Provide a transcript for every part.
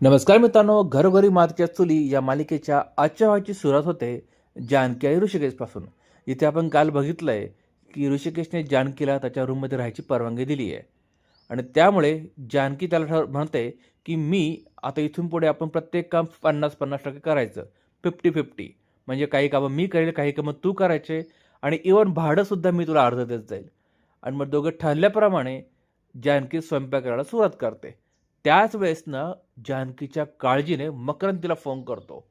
नमस्कार मित्रांनो घरोघरी मातक्या चुली या मालिकेच्या आजच्या व्हायची सुरुवात होते जानकी आणि ऋषिकेशपासून. इथे आपण काल बघितलं आहे की ऋषिकेशने जानकीला त्याच्या रूममध्ये राहायची परवानगी दिली आहे आणि त्यामुळे जानकी त्याला ठर म्हणते की मी आता इथून पुढे आपण प्रत्येक काम पन्नास पन्नास टक्के करायचं. फिफ्टी फिफ्टी म्हणजे काही कामं मी करेल काही कामं तू करायचे आणि इवन भाडंसुद्धा मी तुला अर्ध देत जाईल. आणि मग दोघं ठरल्याप्रमाणे जानकी स्वयंपाक करायला सुरुवात करते. त्याच वेळेस ना जानकीच्या काळजीने मकरंद तिला फोन करतो.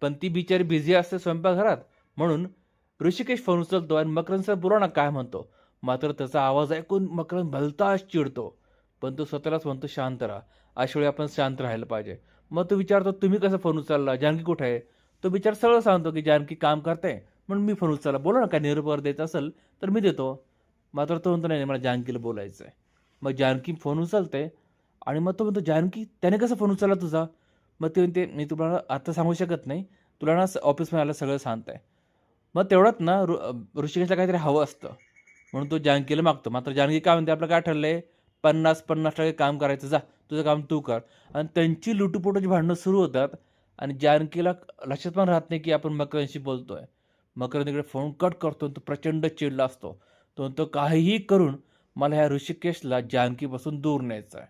पण ती बिचारी बिझी असते स्वयंपाकघरात. म्हणून ऋषिकेश फोन उचलतो आणि मकरंद सर बोला ना काय म्हणतो? मात्र त्याचा आवाज ऐकून मकरंद भलताच चिडतो. पण तो स्वतःलाच म्हणतो शांत राहा. अशा वेळी आपण शांत राहायला पाहिजे. मग तो विचारतो तुम्ही कसं फोन उचलला? जानकी कुठे आहे? तो बिचार सरळ सांगतो की जानकी काम करते. म्हणून मी फोन उचलला. बोला ना काय निरोप वगैरे द्यायचा असेल तर मी देतो. मात्र तो म्हणतो नाही, मला जानकीला बोलायचं आहे मग जानकी फोन उचलते. आणि मग तो म्हणतो जानकी त्याने कसं फोन उचलला तुझा? मग ते म्हणते मी तुम्हाला आता सांगू शकत नाही. तुला ना ऑफिसमध्ये आलं सगळं सांगताय मग तेवढ्यात ना ऋ ऋषिकेशला काहीतरी हवं असतं. म्हणून तो जानकीला मागतो. मात्र जानकी काय म्हणते आपलं काय ठरलं आहे पन्नास पन्नास टक्के काम करायचं. जा तुझं काम तू कर. आणि त्यांची लुटूपुटूची भांडणं सुरू होतात आणि जानकीला लक्षात पण राहत नाही की आपण मकरांशी बोलतो आहे मकरंद फोन कट करतो तो प्रचंड चिडला असतो. तो म्हणतो काहीही करून मला ह्या ऋषिकेशला जानकीपासून दूर न्यायचा आहे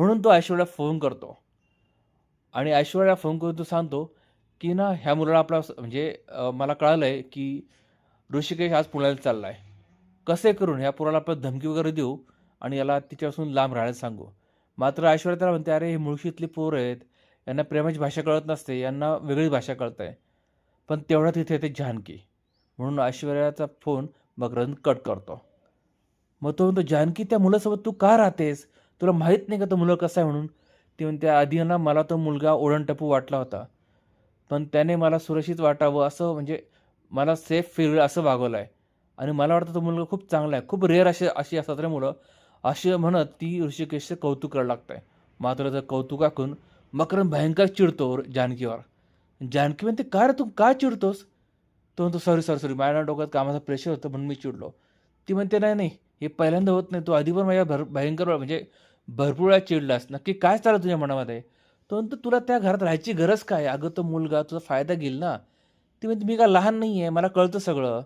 म्हणून तो ऐश्वर्याला फोन करतो. आणि ऐश्वर्याला फोन करून तो सांगतो की ना ह्या मुलाला आपला म्हणजे मला कळालं आहे की ऋषिकेश आज पुण्याला चालला आहे कसे करून? ह्या पोराला आपण धमकी वगैरे देऊ आणि याला तिच्यापासून लांब राहायला सांगू. मात्र ऐश्वर्या त्याला म्हणते अरे हे मुळशीतली पोरं आहेत. यांना प्रेमाची भाषा कळत नसते. यांना वेगळी भाषा कळत आहे पण तेवढ्या तिथे येते जानकी. म्हणून ऐश्वर्याचा फोन मकरंद कट करतो. मग तो म्हणतो जानकी त्या मुलासोबत तू का राहतेस? तुला माहीत नाही का तो मुलं कसा आहे म्हणून? ती म्हणते आधी ना मला तो मुलगा ओढणटपू वाटला होता. पण त्याने मला सुरक्षित वाटावं असं म्हणजे मला सेफ फील असं वागवलं आहे आणि मला वाटतं तो मुलगा खूप चांगला आहे. खूप रेअर असे अशी असतात रे मुलं. असे म्हणत ती ऋषिकेशचं कौतुक करायला लागतं आहे मात्र जर कौतुक ऐकून मकरंद भयंकर चिडतो जानकीवर. जानकी म्हणते काय रे तू? का चिडतोस? तो म्हणतो सॉरी सॉरी सॉरी माझ्या डोक्यात कामाचा प्रेशर होतं म्हणून मी चिडलो. ती म्हणते नाही नाही. हे पहिल्यांदा होत नाही. तू आधी पण माझ्या भर भयंकर म्हणजे भरपूर वेळा चिडलास नक्की काय चाललं तुझ्या मनामध्ये? तो म्हणतो तुला त्या घरात राहायची गरज काय? अगं तो मुलगा तुझा फायदा घेईल ना. ती म्हणते मी काय लहान नाही आहे मला कळतं सगळं.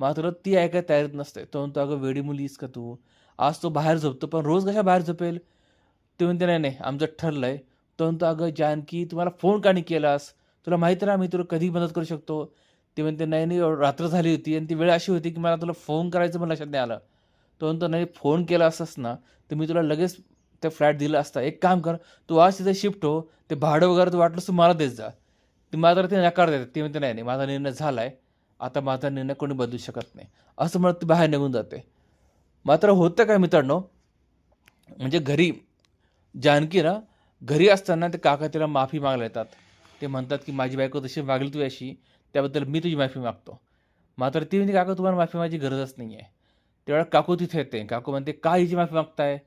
मात्र ती ऐकायला तयारीत नसते. तो म्हणतो अगं वेडी मुलीस का तू? आज तो बाहेर झोपतो पण रोज कशा बाहेर झोपेल? ते म्हणते नाही नाही आमचं ठरलं आहे तो म्हणतो अगं जानकी तुम्हाला फोन का नाही केलास? तुला माहिती ना मी तुला कधी मदत करू शकतो. ते म्हणते नाही नाही रात्र झाली होती आणि ती वेळ अशी होती की मला तुला फोन करायचं पण लक्षात नाही आलं. तो म्हणतो नाही फोन केला असंच ना तर मी तुला लगेच ते फ्लॅट दिलं असता. एक काम कर तू आज तिथे शिफ्ट हो ते भाडं वगैरे तू वाटलंस तू मला देत जा. ती मात्र ते नकार देतात. ती म्हणते नाही नाही माझा निर्णय झाला आहे आता माझा निर्णय कोणी बदलू शकत नाही. असं म्हणत ती बाहेर निघून जाते. मात्र होतं काय मित्रांनो म्हणजे घरी जानकी ना घरी असताना ते काका तिला माफी मागायला येतात. ते म्हणतात की माझी बायको तशी मागली तू अशी त्याबद्दल मी तुझी माफी मागतो. मात्र ती म्हणते काका तुम्हाला माफी माझी गरजच नाही आहे तेवढ्या काकू तिथे येते. काकू म्हणते का हिची माफी मागताय?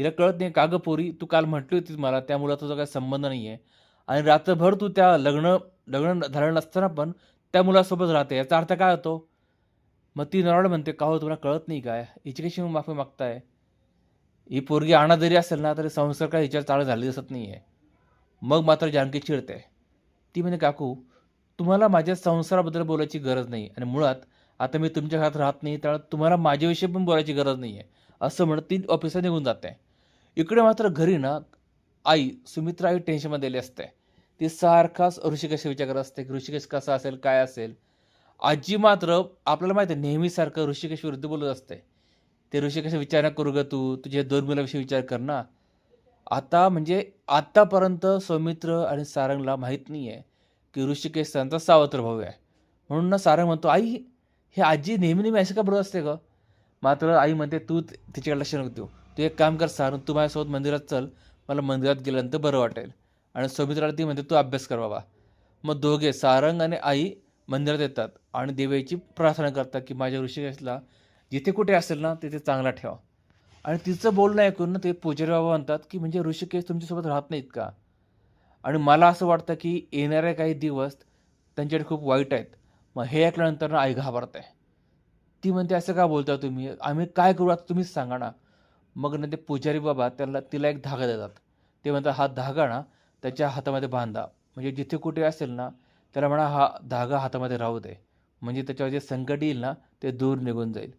हिला कळत नाही कागं पोरी? तू काल म्हटली होतीस मला त्या मुलाचा तुझा काही संबंध नाही आहे आणि रात्रभर तू त्या लग्न लग्न झालेलं नसताना पण त्या मुलासोबत राहते. याचा अर्थ काय होतो? मग ती नरवड म्हणते का हो तुम्हाला कळत नाही काय? हिची कशी माफी मागताय. ही पोरगी आणा जरी असेल ना तरी संसार काय हिच्यावर चाळ झाली दिसत नाही आहे मग मात्र जानकी चिडते. ती म्हणे काकू तुम्हाला माझ्या संसाराबद्दल बोलायची गरज नाही आणि मुळात आता मी तुमच्या घरात राहत नाही त्यामुळे तुम्हाला माझ्याविषयी पण बोलायची गरज नाही आहे असं म्हणत ती ऑफिसला निघून जाते. इकडे मात्र घरी ना आई सुमित्रा आई टेन्शनमध्ये दिली असते. ती सारखाच ऋषिकेश विचार करत असते की ऋषिकेश कसा असेल काय असेल? आजी मात्र आपल्याला माहिती आहे नेहमीसारखं ऋषिकेश विरुद्ध बोलत असते. ते ऋषिकेश विचार करू ग तू तुझ्या दोन मुलाविषयी विचार कर ना. आता म्हणजे आत्तापर्यंत सौमित्र आणि सारंगला माहीत नाही आहे की ऋषिकेश त्यांचा सावत्र भाऊ आहे. म्हणून ना सारंग म्हणतो आई हे आजी नेहमी नेहमी असं का बोलत असते ग? मात्र आई म्हणते तू तिच्याकडे लक्ष नको देऊ. तू एक काम कर सारून तू माझ्यासोबत मंदिरात चल मला मंदिरात गेल्यानंतर बरं वाटेल. आणि सौमित्राला ती म्हणते तू अभ्यास कर बाबा. मग दोघे सारंग आणि आई मंदिरात येतात आणि देवीची प्रार्थना करतात की माझ्या ऋषिकेशला जिथे कुठे असेल ना तिथे चांगला ठेवा. आणि तिचं बोलणं ऐकून ना ते पुजारी बाबा म्हणतात की म्हणजे ऋषिकेश तुमच्यासोबत राहत नाहीत का? आणि मला असं वाटतं की येणारे काही दिवस त्यांच्याकडे खूप वाईट आहेत. मग हे ऐकल्यानंतर ना आई घाबरत. आहे ती म्हणते असं का बोलता तुम्ही? आम्ही काय करू? आता तुम्हीच सांगा ना. मग ना ते पुजारी बाबा त्याला तिला एक धागा देतात. ते म्हणतात हा धागा ना त्याच्या हातामध्ये बांधा. म्हणजे जिथे कुठे असेल ना त्याला म्हणा हा धागा हातामध्ये राहू दे. म्हणजे त्याच्यावर जे संकट येईल ना ते दूर निघून जाईल.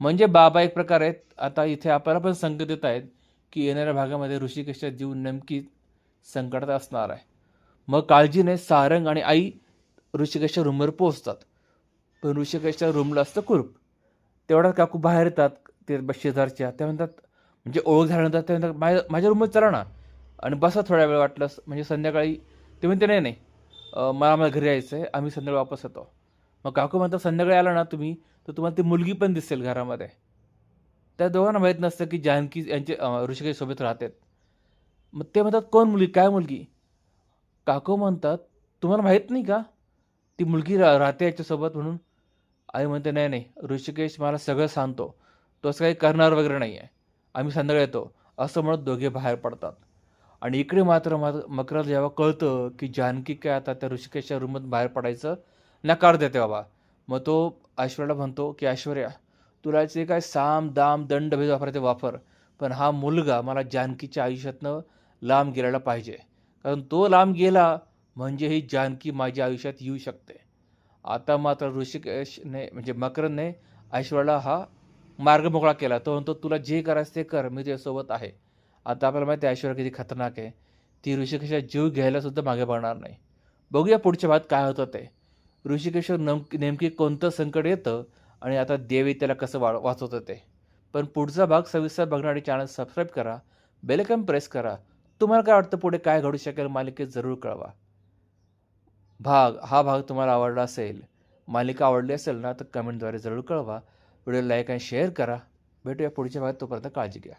म्हणजे बाबा एक प्रकार आहेत आता इथे आपल्याला पण संकेत देत आहेत की येणाऱ्या भागामध्ये ऋषिकेशचा जीव नेमकी संकटात असणार आहे. मग काळजीने सारंग आणि आई ऋषिकेशच्या रूमवर पोहोचतात. पण ऋषिकेशच्या रूमला असतं कुरूप. तेवढ्यात काकू बाहेर येतात ते ब- शेजारच्या. त्या म्हणतात म्हणजे ओळख झाल्यानंतर त्यानंतर माझ्या माझ्या रूममध्ये चला ना. आणि बसा थोड्या वेळ वाटलंस म्हणजे संध्याकाळी. ते म्हणते नाही नाही. मला मला घरी यायचं आहे आम्ही संध्याकाळी वापस येतो. मग काकू म्हणतात संध्याकाळी आला ना तुम्ही तर तुम्हाला ती मुलगी पण दिसेल घरामध्ये. त्या दोघांना माहीत नसतं की जानकी यांचे ऋषिकेशसोबत राहतात. मग ते म्हणतात कोण मुलगी? काय मुलगी? काकू म्हणतात तुम्हाला माहीत नाही का? ती मुलगी रा राहते याच्यासोबत म्हणून. आई म्हणते नाही नाही. ऋषिकेश मला सगळं सांगतो. तो असं काही करणार वगैरे नाही आहे आम्ही संध्याकाळी येतो. असं म्हणत दोघे बाहेर पडतात. आणि इकडे मात्र मात्र मकराला जेव्हा कळतं की जानकी काय आता त्या ऋषिकेशच्या रूमात बाहेर पडायचं नकार देते बाबा. मग तो ऐश्वर्याला म्हणतो की ऐश्वर्या तुला जे काय साम दाम दंड भेद वापरायचे वापर पण हा मुलगा मला जानकीच्या आयुष्यातनं लांब गेलेला पाहिजे. कारण तो लांब गेला म्हणजे ही जानकी माझ्या आयुष्यात येऊ शकते. आता मात्र ऋषिकेशने म्हणजे मकरनने ऐश्वर्याला हा मार्ग मोकळा केला. तो म्हणतो तुला जे करायचं ते कर मी तुझ्यासोबत आहे. आता आपल्याला माहिती आहे ऐश्वर्या किती खतरनाक आहे. ती ऋषिकेशला जीव घ्यायला सुद्धा मागे पडणार नाही. बघूया पुढच्या भागात काय होतं ते. ऋषिकेशवर नमकी नेमकी कोणतं संकट येतं आणि आता देवी त्याला कसं वा वाचवतं ते. पण पुढचा भाग सविस्तर बघणारी चॅनल सबस्क्राईब करा बेलकम प्रेस करा. तुम्हाला काय वाटतं पुढे काय घडू शकेल मालिकेत जरूर कळवा. भाग हा भाग तुम्हाला आवडला असेल मालिका आवडली असेल ना तर कमेंटद्वारे जरूर कळवा. व्हिडिओ लाईक आणि शेअर करा. भेटूया पुढच्या भागात तोपर्यंत काळजी घ्या.